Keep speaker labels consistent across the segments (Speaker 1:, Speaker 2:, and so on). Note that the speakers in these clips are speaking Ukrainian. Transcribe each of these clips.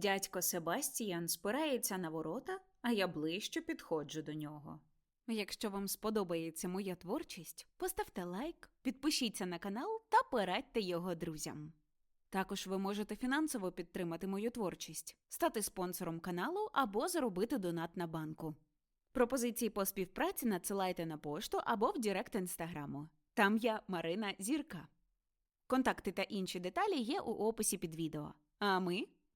Speaker 1: Дядько Себастіян спирається на ворота, а я ближче підходжу до нього. Якщо вам сподобається моя творчість, поставте лайк, підпишіться на канал та порадьте його друзям. Також ви можете фінансово підтримати мою творчість, стати спонсором каналу або заробити донат на банку. Пропозиції по співпраці надсилайте на пошту або в Директ інстаграму. Там я Марина Зірка. Контакти та інші деталі є у описі під відео. А ми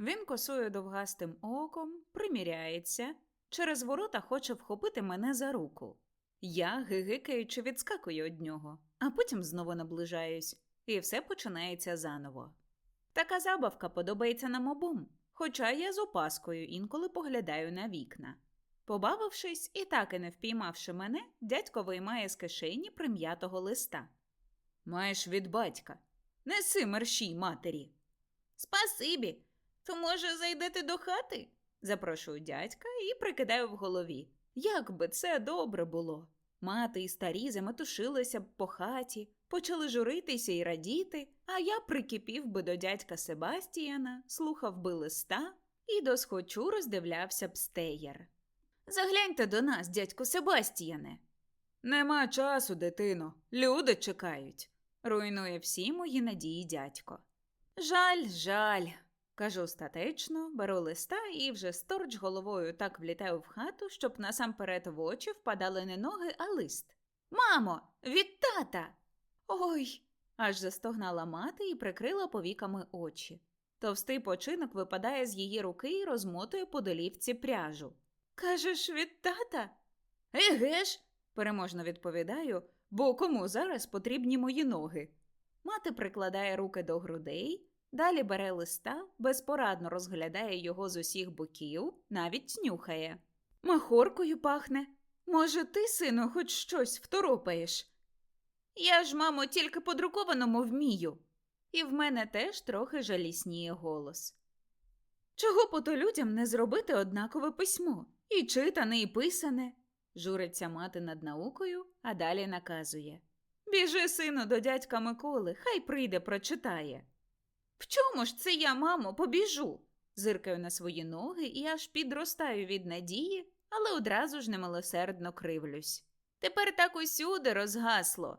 Speaker 1: Він косує довгастим оком, приміряється, через ворота хоче вхопити мене за руку. Я, гигикаючи, відскакую від нього, а потім знову наближаюсь, і все починається заново. Така забавка подобається нам обом, хоча я з опаскою інколи поглядаю на вікна. Побавившись і так і не впіймавши мене, дядько виймає з кишені прим'ятого листа. Маєш від батька. Неси мерщій матері. Спасибі. То, може, зайдете до хати? запрошую дядька і прикидаю в голові. Як би це добре було. Мати і старі заметушилися б по хаті, почали журитися і радіти, а я прикипів би до дядька Себастіяна, слухав би листа і досхочу роздивлявся б стеєр. Загляньте до нас, дядьку Себастіяне. Нема часу, дитино. Люди чекають, руйнує всі мої надії дядько. Жаль, жаль, кажу статечно, беру листа і вже сторч головою так влітаю в хату, щоб насамперед в очі впадали не ноги, а лист. Мамо, від тата. Ой. аж застогнала мати і прикрила повіками очі. Товстий починок випадає з її руки і розмотує по долівці пряжу. Кажеш, від тата? Еге ж, переможно відповідаю, бо кому зараз потрібні мої ноги. Мати прикладає руки до грудей, далі бере листа, безпорадно розглядає його з усіх боків, навіть нюхає. Махоркою пахне. Може, ти, сину, хоч щось второпаєш? Я ж, мамо, тільки по друкованому вмію. І в мене теж трохи жалісніє голос. Чого по то людям не зробити однакове письмо? І читане, і писане, журиться мати над наукою, а далі наказує. Біжи, сину, до дядька Миколи, хай прийде, прочитає. В чому ж це я, мамо, побіжу? зиркаю на свої ноги і аж підростаю від надії, але одразу ж немилосердно кривлюсь. Тепер так усюди розгасло.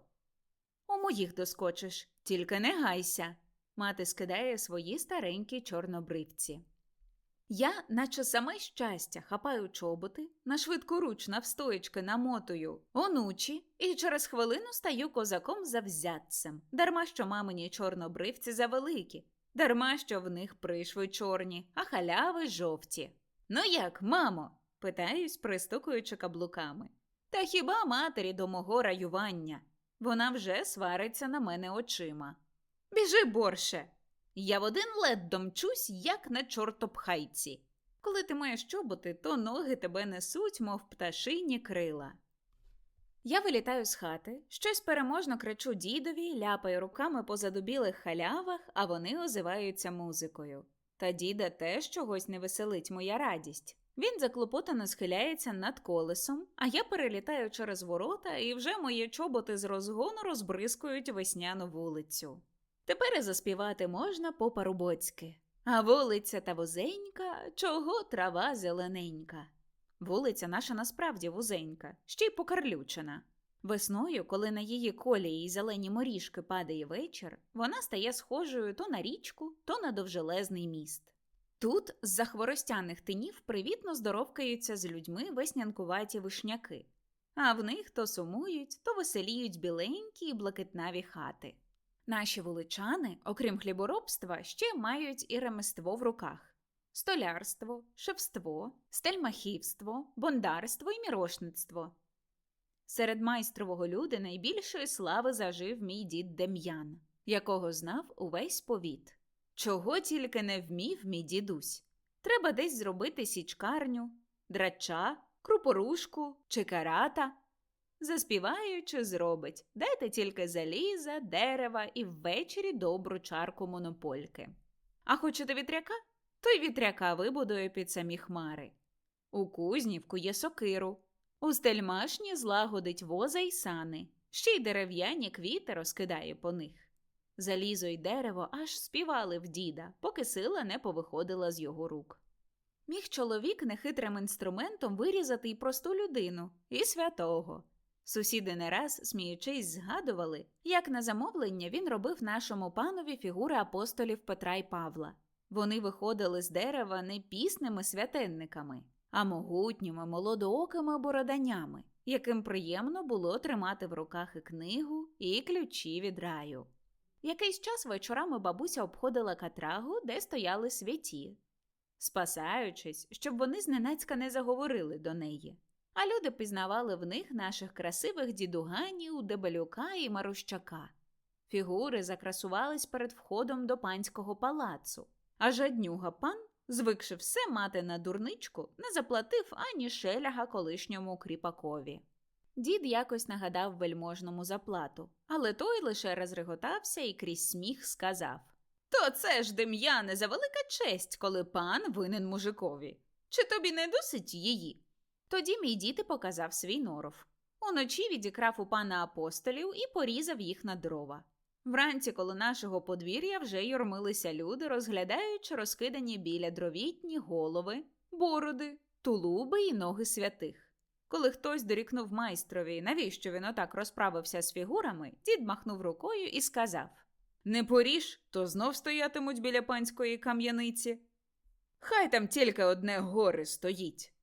Speaker 1: У моїх доскочиш, тільки не гайся. Мати скидає свої старенькі чорнобривці. Я, наче саме щастя, хапаю чоботи, на швидкоруч навстоячки намотую онучі і через хвилину стаю козаком завзятцем, дарма що мамині чорнобривці завеликі, дарма що в них пришви чорні, а халяви жовті. Ну як, мамо? питаюсь, пристукуючи каблуками. Та хіба матері до мого раювання? Вона вже свариться на мене очима. Біжи, борше. Я в один лед домчусь, як на чортопхайці. Коли ти маєш чоботи, то ноги тебе несуть, мов пташині крила. Я вилітаю з хати, щось переможно кричу дідові, ляпаю руками по задубілих халявах, а вони озиваються музикою. Та діда теж чогось не веселить моя радість. Він заклопотано схиляється над колесом, а я перелітаю через ворота, і вже мої чоботи з розгону розбризкують весняну вулицю. Тепер і заспівати можна по-парубоцьки. А вулиця та вузенька, чого трава зелененька. Вулиця наша насправді вузенька, ще й покарлючена. Весною, коли на її колії й зелені моріжки падає вечір, вона стає схожою то на річку, то на довжелезний міст. Тут з за хворостяних тинів привітно здоровкаються з людьми веснянкуваті вишняки, а в них то сумують, то веселіють біленькі й блакитнаві хати. Наші вуличани, окрім хліборобства, ще мають і ремество в руках: столярство, шевство, стельмахівство, бондарство і мірошництво. Серед майстрового люди найбільшої слави зажив мій дід Дем'ян, якого знав увесь повіт. Чого тільки не вмів мій дідусь. Треба десь зробити січкарню, драча, крупорушку чи Заспіваючи, зробить. Дайте тільки заліза, дерева і ввечері добру чарку монопольки. А хочете вітряка? То й вітряка вибудує під самі хмари. У кузнівку є сокиру, у стельмашні злагодить воза й сани, ще й дерев'яні квіти розкидає по них. Залізо й дерево аж співали в діда, поки сила не повиходила з його рук. Міг чоловік нехитрим інструментом вирізати й просту людину, і святого. Сусіди не раз, сміючись, згадували, як на замовлення він робив нашому панові фігури апостолів Петра й Павла. Вони виходили з дерева не пісними святенниками, а могутніми молодоокими бороданями, яким приємно було тримати в руках і книгу, і ключі від раю. Якийсь час вечорами бабуся обходила катрагу, де стояли святі, спасаючись, щоб вони зненацька не заговорили до неї. А люди пізнавали в них наших красивих дідуганів, Дебелюка і Марущака. Фігури закрасувались перед входом до панського палацу, а жаднюга пан, звикши все мати на дурничку, не заплатив ані шеляга колишньому кріпакові. Дід якось нагадав вельможному заплату, але той лише розреготався і крізь сміх сказав То це ж, Дем'яне, за велика честь, коли пан винен мужикові. Чи тобі не досить її? Тоді мій дід і показав свій норов. Уночі відікрав у пана апостолів і порізав їх на дрова. Вранці коло нашого подвір'я вже юрмилися люди, розглядаючи розкидані біля дровітні голови, бороди, тулуби і ноги святих. Коли хтось дорікнув майстрові, навіщо він отак розправився з фігурами, дід махнув рукою і сказав Не поріж, то знов стоятимуть біля панської кам'яниці. Хай там тільки одне горе стоїть.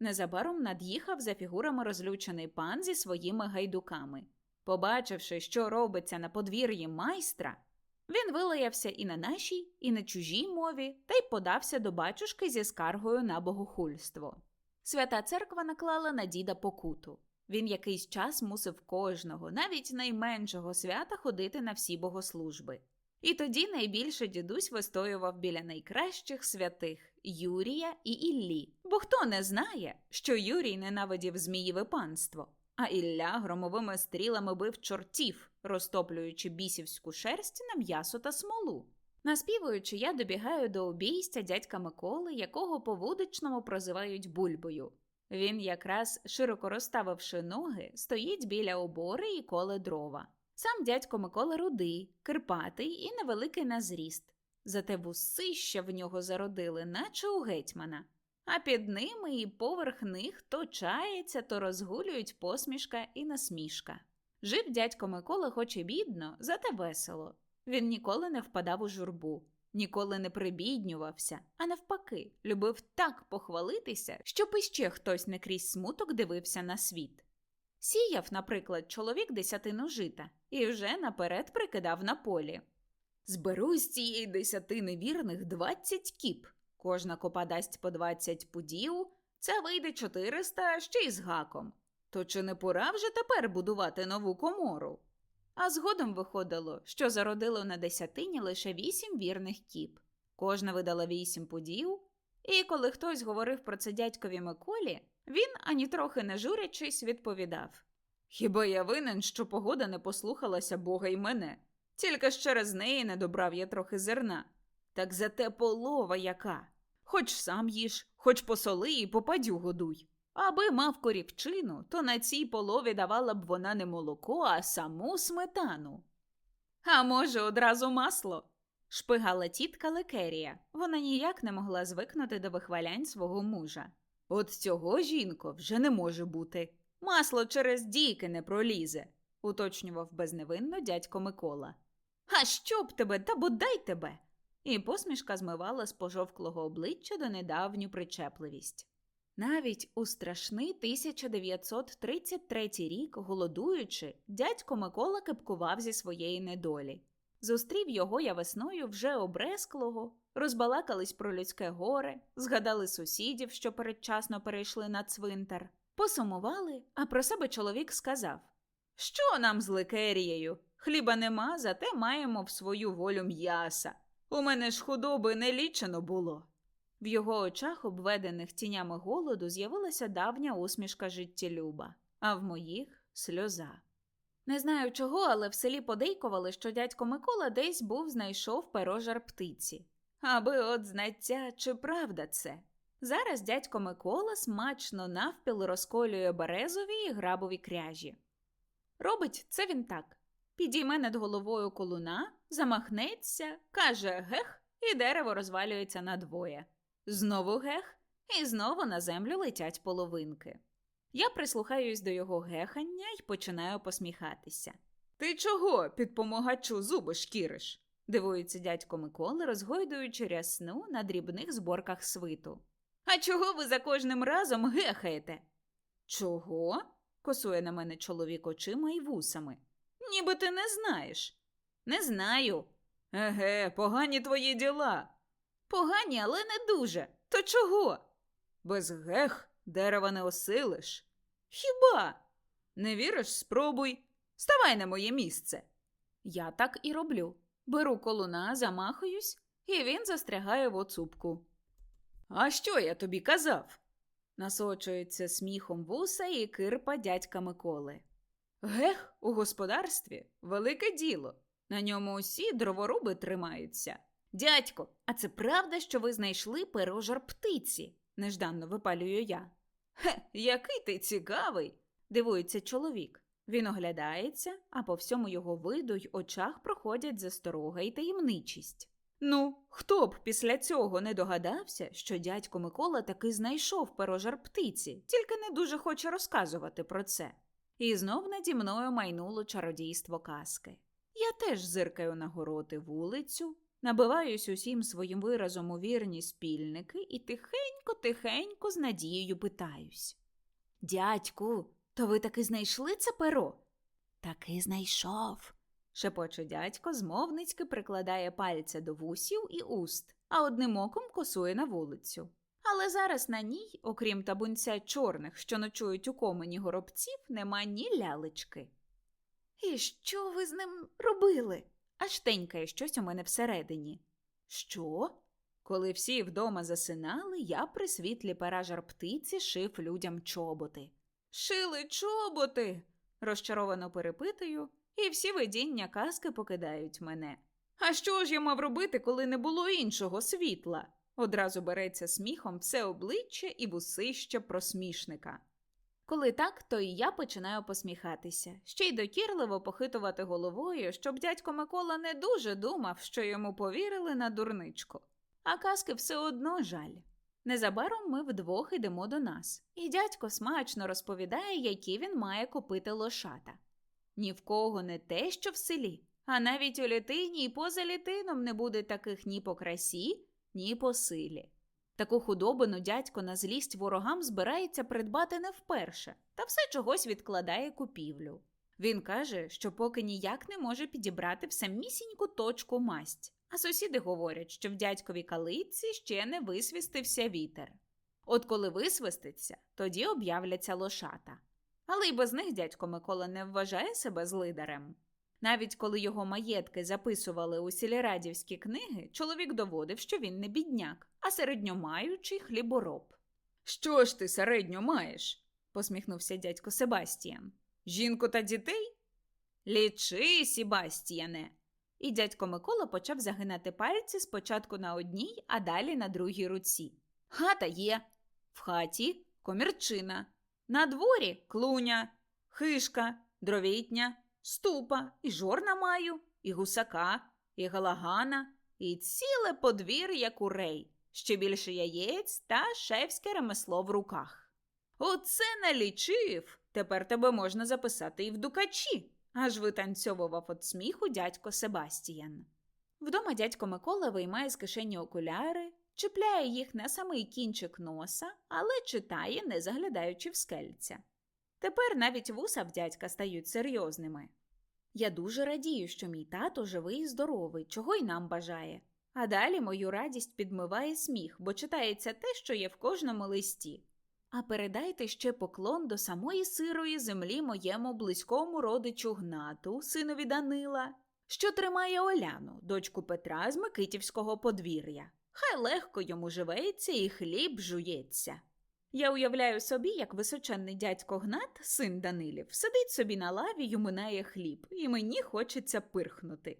Speaker 1: Незабаром над'їхав за фігурами розлючений пан зі своїми гайдуками. Побачивши, що робиться на подвір'ї майстра, він вилаявся і на нашій, і на чужій мові, та й подався до батюшки зі скаргою на богохульство. Свята церква наклала на діда покуту. Він якийсь час мусив кожного, навіть найменшого свята ходити на всі богослужби. І тоді найбільше дідусь вистоював біля найкращих святих Юрія і Іллі. Бо хто не знає, що Юрій ненавидів Змієве панство, а Ілля громовими стрілами бив чортів, розтоплюючи бісівську шерсть на м'ясо та смолу. Наспівуючи, я добігаю до обійстя дядька Миколи, якого по вудичному прозивають бульбою. Він, якраз широко розставивши ноги, стоїть біля обори і коле дрова. Сам дядько Микола рудий, кирпатий і невеликий на зріст. Зате вусища в нього зародили, наче у гетьмана. А під ними і поверх них то чається, то розгулюють посмішка і насмішка. Жив дядько Микола, хоч і бідно, зате весело. Він ніколи не впадав у журбу, ніколи не прибіднювався, а навпаки, любив так похвалитися, щоб іще хтось не крізь смуток дивився на світ. Сіяв, наприклад, чоловік десятину жита і вже наперед прикидав на полі. Зберу з цієї десятини вірних двадцять кіп. Кожна копа дасть по двадцять пудів, це вийде чотириста ще й з гаком. То чи не пора вже тепер будувати нову комору? А згодом виходило, що зародило на десятині лише вісім вірних кіп. Кожна видала вісім пудів, і коли хтось говорив про це дядькові Миколі, він, ані трохи не журячись, відповідав Хіба я винен, що погода не послухалася Бога й мене, тільки ж через неї не добрав я трохи зерна. Так зате полова яка. Хоч сам їж, хоч посоли і попадю годуй. Аби мав корівчину, то на цій полові давала б вона не молоко, а саму сметану. А може, одразу масло? шпигала тітка Лекерія. Вона ніяк не могла звикнути до вихвалянь свого мужа. От цього, жінко, вже не може бути. Масло через дійки не пролізе, уточнював безневинно дядько Микола. А що б тебе, та бодай тебе. І посмішка змивала з пожовклого обличчя до недавню причепливість. Навіть у страшний 1933 рік, голодуючи, дядько Микола кепкував зі своєї недолі. Зустрів його я весною вже обресклого, розбалакались про людське горе, згадали сусідів, що передчасно перейшли на цвинтар, посумували, а про себе чоловік сказав Що нам з ликерією? Хліба нема, зате маємо в свою волю м'яса. У мене ж худоби не лічено було. В його очах, обведених тінями голоду, з'явилася давня усмішка життєлюба, а в моїх сльоза. Не знаю чого, але в селі подейкували, що дядько Микола десь був знайшов перожар птиці. Аби от знаття, чи правда це. Зараз дядько Микола смачно навпіл розколює березові і грабові кряжі. Робить це він так: підійме над головою колуна, замахнеться, каже гех, і дерево розвалюється надвоє. Знову гех, і знову на землю летять половинки. Я прислухаюсь до його гехання і починаю посміхатися. Ти чого, підпомагачу, зуби шкіриш? дивується дядько Микола, розгойдуючи рясну на дрібних зборках свиту. А чого ви за кожним разом гехаєте? Чого? косує на мене чоловік очима і вусами. Ніби ти не знаєш. Не знаю. Еге, погані твої діла. Погані, але не дуже. То чого? Без гех дерева не осилиш. Хіба? Не віриш, спробуй. Ставай на моє місце. Я так і роблю. Беру колуна, замахуюсь, і він застрягає в оцупку. А що я тобі казав? насочується сміхом вуса і кирпа дядька Миколи. Гех, у господарстві велике діло. На ньому усі дроворуби тримаються. Дядько, а це правда, що ви знайшли перожар птиці? нежданно випалюю я. Хе, який ти цікавий, дивується чоловік. Він оглядається, а по всьому його виду й очах проходять засторога й таємничість. Ну, хто б після цього не догадався, що дядько Микола таки знайшов перожар птиці, тільки не дуже хоче розказувати про це. І знов наді мною майнуло чародійство казки. Я теж зиркаю на гороти вулицю, набиваюсь усім своїм виразом у вірні спільники і тихенько-тихенько з надією питаюсь. Дядьку, то ви таки знайшли це перо? Таки знайшов, шепоче дядько, змовницьки прикладає пальця до вусів і уст, а одним оком косує на вулицю. Але зараз на ній, окрім табунця чорних, що ночують у комені горобців, нема ні лялечки. І що ви з ним робили? Аж тенькає щось у мене всередині. Що? Коли всі вдома засинали, я при світлі перажар птиці шив людям чоботи. Шили чоботи. розчаровано перепитую, і всі видіння казки покидають мене. А що ж я мав робити, коли не було іншого світла? Одразу береться сміхом все обличчя і вусище просмішника. Коли так, то і я починаю посміхатися, ще й докірливо похитувати головою, щоб дядько Микола не дуже думав, що йому повірили на дурничку. А казки все одно жаль. Незабаром ми вдвох йдемо до нас, і дядько смачно розповідає, які він має купити лошата. Ні в кого не те, що в селі, а навіть у літині і поза літином не буде таких ні по красі, ні по силі. Таку худобину дядько на злість ворогам збирається придбати не вперше, та все чогось відкладає купівлю. Він каже, що поки ніяк не може підібрати в самісіньку точку масть, а сусіди говорять, що в дядьковій калиці ще не висвістився вітер. От коли висвиститься, тоді об'являться лошата. Але й без них дядько Микола не вважає себе злидарем. Навіть коли його маєтки записували у сільрадівські книги, чоловік доводив, що він не бідняк, а середньомаючий хлібороб. Що ж ти середньо маєш? посміхнувся дядько Себастіян. Жінку та дітей? Лічи, Сібастіяне. І дядько Микола почав загинати пальці спочатку на одній, а далі на другій руці. Хата є, в хаті комірчина, на дворі клуня, хишка, дровітня, ступа, і жорна маю, і гусака, і галагана, і ціле подвір'я курей, ще більше яєць та шефське ремесло в руках. Оце налічив. Тепер тебе можна записати і в дукачі, аж витанцьовував від сміху дядько Себастіян. Вдома дядько Микола виймає з кишені окуляри, чіпляє їх на самий кінчик носа, але читає, не заглядаючи в скельця. Тепер навіть вуса в дядька стають серйозними. Я дуже радію, що мій тато живий і здоровий, чого й нам бажає. А далі мою радість підмиває сміх, бо читається те, що є в кожному листі. А передайте ще поклон до самої сирої землі моєму близькому родичу Гнату, синові Данила, що тримає Оляну, дочку Петра з Микитівського подвір'я. Хай легко йому живеться і хліб жується. Я уявляю собі, як височенний дядько Гнат, син Данилів, сидить собі на лаві й уминає хліб, і мені хочеться пирхнути.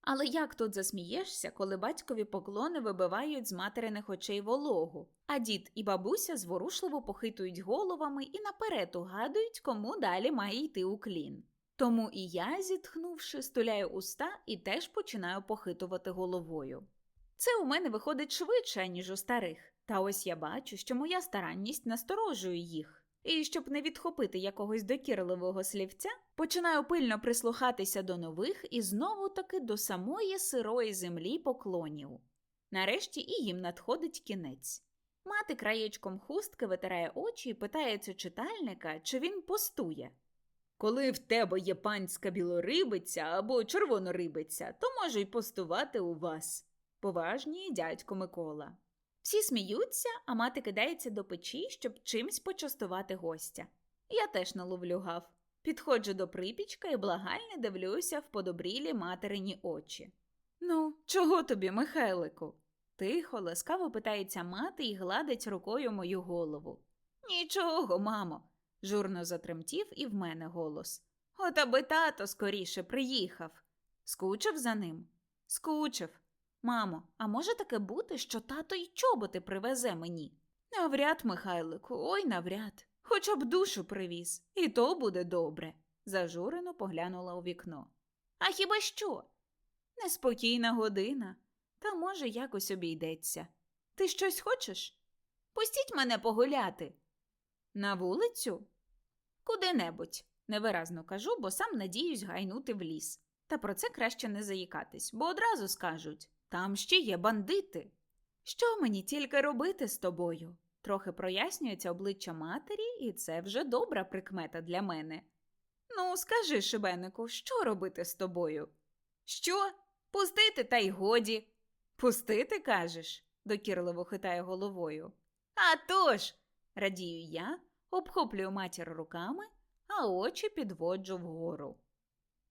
Speaker 1: Але як тут засмієшся, коли батькові поклони вибивають з материних очей вологу, а дід і бабуся зворушливо похитують головами і наперед угадують, кому далі має йти уклін. Тому і я, зітхнувши, стуляю уста і теж починаю похитувати головою. Це у мене виходить швидше, ніж у старих. Та ось я бачу, що моя старанність насторожує їх. І щоб не відхопити якогось докірливого слівця, починаю пильно прислухатися до нових і знову таки до самої сирої землі поклонів. Нарешті і їм надходить кінець. Мати краєчком хустки витирає очі і питається читальника, чи він постує. Коли в тебе є панська білорибиця або червонорибиця, то можу й постувати у вас, поважніє дядько Микола. Всі сміються, а мати кидається до печі, щоб чимсь почастувати гостя. Я теж наловлю гав. Підходжу до припічка і благально дивлюся в подобрілі материні очі. Ну, чого тобі, Михайлику? Тихо, ласкаво питається мати і гладить рукою мою голову. Нічого, мамо, журно затремтів і в мене голос. От аби тато скоріше приїхав. Скучив за ним? Скучив. Мамо, а може таке бути, що тато й чоботи привезе мені? Навряд, Михайлику, ой навряд. Хоча б душу привіз, і то буде добре, зажурено поглянула у вікно. А хіба що? Неспокійна година, та може якось обійдеться. Ти щось хочеш? Пустіть мене погуляти. На вулицю? Куди-небудь, невиразно кажу, бо сам надіюсь гайнути в ліс. Та про це краще не заїкатись, бо одразу скажуть там ще є бандити. Що мені тільки робити з тобою? Трохи прояснюється обличчя матері, і це вже добра прикмета для мене. Ну, скажи, шибенику, що робити з тобою? Що? Пустити, та й годі. Пустити, кажеш, докірливо хитає головою. «А тож!» – радію я, обхоплюю матір руками, а очі підводжу вгору.